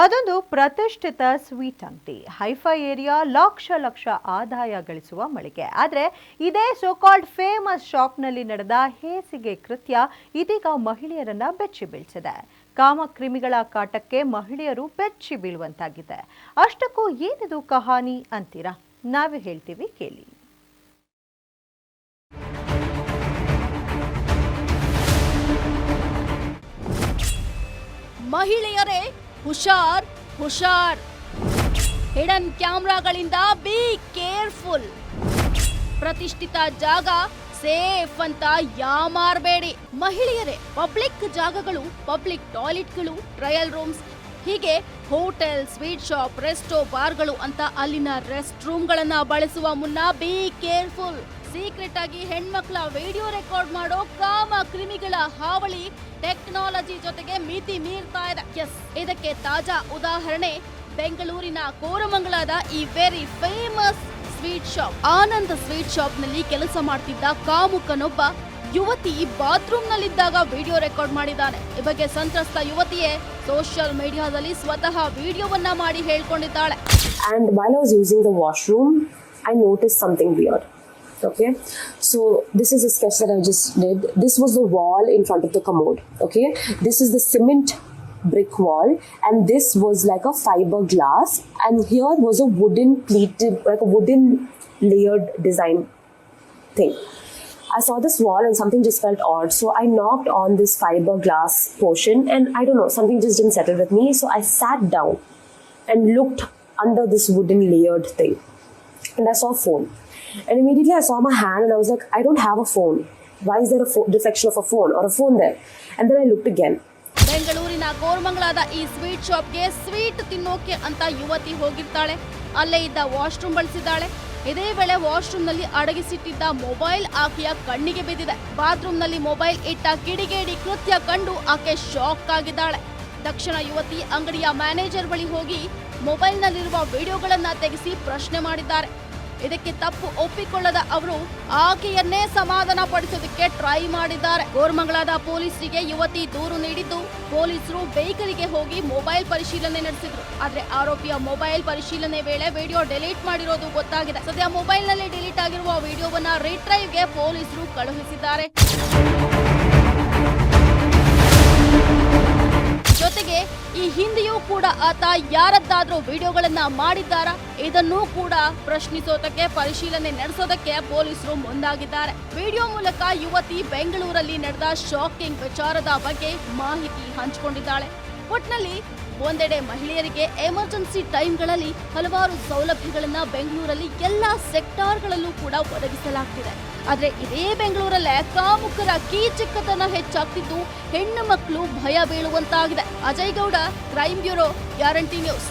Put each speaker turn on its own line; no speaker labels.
ಅದೊಂದು ಪ್ರತಿಷ್ಠಿತ ಸ್ವೀಟ್ ಅಂಗಡಿ. ಹೈಫೈ ಏರಿಯಾ ಲಕ್ಷ ಲಕ್ಷ ಆದಾಯ ಗಳಿಸುವ ಮಳಿಗೆ. ಆದರೆ ಇದೇ ಸೋಕಾಲ್ಡ್ ಫೇಮಸ್ ಶಾಪ್ನಲ್ಲಿ ನಡೆದ ಹೇಸಿಗೆ ಕೃತ್ಯ ಇದೀಗ ಮಹಿಳೆಯರನ್ನ ಬೆಚ್ಚಿ ಬೀಳಿಸಿದೆ. ಕಾಮಕ್ರಿಮಿಗಳ ಕಾಟಕ್ಕೆ ಮಹಿಳೆಯರು ಬೆಚ್ಚಿ ಬೀಳುವಂತಾಗಿದೆ. ಅಷ್ಟಕ್ಕೂ ಏನಿದು ಕಹಾನಿ ಅಂತೀರಾ? ನಾವೇ ಹೇಳ್ತೀವಿ ಕೇಳಿ.
ಮಹಿಳೆಯರೇ ಹುಷಾರ್ ಹುಷಾರ್. ಹಿಡನ್ ಕ್ಯಾಮ್ರಾಗಳಿಂದ ಬಿ ಕೇರ್ಫುಲ್. ಪ್ರತಿಷ್ಠಿತ ಜಾಗ ಸೇಫ್ ಅಂತ ಯಾಮಾರ್ಬೇಡಿ ಮಹಿಳೆಯರೇ, ಪಬ್ಲಿಕ್ ಜಾಗಗಳು, ಪಬ್ಲಿಕ್ ಟಾಯ್ಲೆಟ್ಗಳು, ಟ್ರಯಲ್ ರೂಮ್ಸ್ ಹೀಗೆ ಹೋಟೆಲ್, ಸ್ವೀಟ್ ಶಾಪ್, ರೆಸ್ಟೋ, ಬಾರ್ಗಳು ಅಂತ ಅಲ್ಲಿನ ರೆಸ್ಟ್ ರೂಮ್ಗಳನ್ನ ಬಳಸುವ ಮುನ್ನ ಬಿ ಕೇರ್ಫುಲ್. ಸೀಕ್ರೆಟ್ ಆಗಿ ಹೆಣ್ಮಕ್ಳ ವಿಡಿಯೋ ರೆಕಾರ್ಡ್ ಮಾಡೋ ಕಾಮ ಕ್ರಿಮಿಗಳ ಹಾವಳಿ ಟೆಕ್ನಾಲಜಿ ಜೊತೆಗೆ ಮಿತಿ ಮೀರ್ತಾ ಇದೆ. ಇದಕ್ಕೆ ತಾಜಾ ಉದಾಹರಣೆ ಬೆಂಗಳೂರಿನ ಕೋರಮಂಗಲದ ಈ very famous sweet shop. Anand sweet ಶಾಪ್ನಲ್ಲಿ ಕೆಲಸ ಮಾಡ್ತಿದ್ದ ಕಾಮುಕನೊಬ್ಬ ಯುವತಿ ಬಾತ್ರೂಮ್ ನಲ್ಲಿದ್ದಾಗ ವಿಡಿಯೋ ರೆಕಾರ್ಡ್ ಮಾಡಿದ್ದಾನೆ ಈ ಬಗ್ಗೆ ಸಂತ್ರಸ್ತ ಯುವತಿಯೇ ಸೋಷಿಯಲ್ ಮೀಡಿಯಾದಲ್ಲಿ ಸ್ವತಃ ವಿಡಿಯೋವನ್ನ ಮಾಡಿ ಹೇಳ್ಕೊಂಡಿದ್ದಾಳೆ
and while I was using the washroom, I noticed something weird. Okay, so this is a sketch that I just did. This was the wall in front of the commode. Okay, this is the cement brick wall, and this was like a fiber glass, and here was a wooden pleated, like a wooden layered design thing. I saw this wall and something just felt odd. So I knocked on this fiberglass portion and I don't know, something just didn't settle with me. So I sat down and looked under this wooden layered thing. And I saw a phone. And immediately I saw my hand and I was like, I don't have a phone. Why is there a pho- reflection of a phone or a phone there? And then I looked again.
ಬೆಂಗಳೂರಿನ ಕೋರಮಂಗಲದ ಈ sweet ಶಾಪ್ಗೆ sweet ತಿನ್ನೋಕೆ ಅಂತ ಯುವತಿ ಹೋಗಿರ್ತಾಳೆ ಅಲ್ಲೇ ಇದ್ದ washroom ಬಳಸಿದ್ದಾಳೆ ಇದೇ ವೇಳೆ ವಾಶ್ರೂಮ್ನಲ್ಲಿ ಅಡಗಿಸಿಟ್ಟಿದ್ದ ಮೊಬೈಲ್ ಆಕೆಯ ಕಣ್ಣಿಗೆ ಬಿದ್ದಿದೆ. ಬಾತ್ರೂಮ್ನಲ್ಲಿ ಮೊಬೈಲ್ ಇಟ್ಟ ಕಿಡಿಗೇಡಿ ಕೃತ್ಯ ಕಂಡು ಆಕೆ ಶಾಕ್ ಆಗಿದ್ದಾಳೆ. ತಕ್ಷಣ ಯುವತಿ ಅಂಗಡಿಯ ಮ್ಯಾನೇಜರ್ ಬಳಿ ಹೋಗಿ ಮೊಬೈಲ್ನಲ್ಲಿರುವ ವಿಡಿಯೋಗಳನ್ನ ತೆಗೆಸಿ ಪ್ರಶ್ನೆ ಮಾಡಿದ್ದಾರೆ. ಇದಕ್ಕೆ ತಪ್ಪು ಒಪ್ಪಿಕೊಳ್ಳದ ಅವರು ಆಕೆಯನ್ನೇ ಸಮಾಧಾನ ಪಡಿಸೋದಕ್ಕೆ ಟ್ರೈ ಮಾಡಿದ್ದಾರೆ. ಕೋರ್ಮಂಗಳದ ಪೊಲೀಸರಿಗೆ ಯುವತಿ ದೂರು ನೀಡಿದ್ದು ಪೊಲೀಸರು ಬೇಕರಿಗೆ ಹೋಗಿ ಮೊಬೈಲ್ ಪರಿಶೀಲನೆ ನಡೆಸಿದ್ರು. ಆದ್ರೆ ಆರೋಪಿಯ ಮೊಬೈಲ್ ಪರಿಶೀಲನೆ ವೇಳೆ ವಿಡಿಯೋ ಡಿಲೀಟ್ ಮಾಡಿರೋದು ಗೊತ್ತಾಗಿದೆ. ಸದ್ಯ ಮೊಬೈಲ್ನಲ್ಲಿ ಡಿಲೀಟ್ ಆಗಿರುವ ವಿಡಿಯೋವನ್ನ ರಿಟ್ರೈವ್ಗೆ ಪೊಲೀಸರು ಕಳುಹಿಸಿದ್ದಾರೆ. ಆತ ಯಾರದ್ದಾದ್ರೂ ವಿಡಿಯೋಗಳನ್ನ ಮಾಡಿದ್ದಾರಾ? ಇದನ್ನೂ ಕೂಡ ಪ್ರಶ್ನಿಸೋದಕ್ಕೆ, ಪರಿಶೀಲನೆ ನಡೆಸೋದಕ್ಕೆ ಪೊಲೀಸರು ಮುಂದಾಗಿದ್ದಾರೆ. ವಿಡಿಯೋ ಮೂಲಕ ಯುವತಿ ಬೆಂಗಳೂರಲ್ಲಿ ನಡೆದ ಶಾಕಿಂಗ್ ವಿಚಾರದ ಬಗ್ಗೆ ಮಾಹಿತಿ ಹಂಚಿಕೊಂಡಿದ್ದಾಳೆ. ಒಟ್ನಲ್ಲಿ ಒಂದೆಡೆ ಮಹಿಳೆಯರಿಗೆ ಎಮರ್ಜೆನ್ಸಿ ಟೈಮ್ಗಳಲ್ಲಿ ಹಲವಾರು ಸೌಲಭ್ಯಗಳನ್ನ ಬೆಂಗಳೂರಲ್ಲಿ ಎಲ್ಲಾ ಸೆಕ್ಟಾರ್ಗಳಲ್ಲೂ ಕೂಡ ಒದಗಿಸಲಾಗ್ತಿದೆ. ಆದರೆ ಇದೇ ಬೆಂಗಳೂರಲ್ಲೇ ಕಾಮುಕರ ಕೀಚಕತನ ಹೆಚ್ಚಾಗ್ತಿದ್ದು ಹೆಣ್ಣು ಮಕ್ಕಳು ಭಯ ಬೀಳುವಂತಾಗಿದೆ. Ajay Gowda crime bureau guarantee news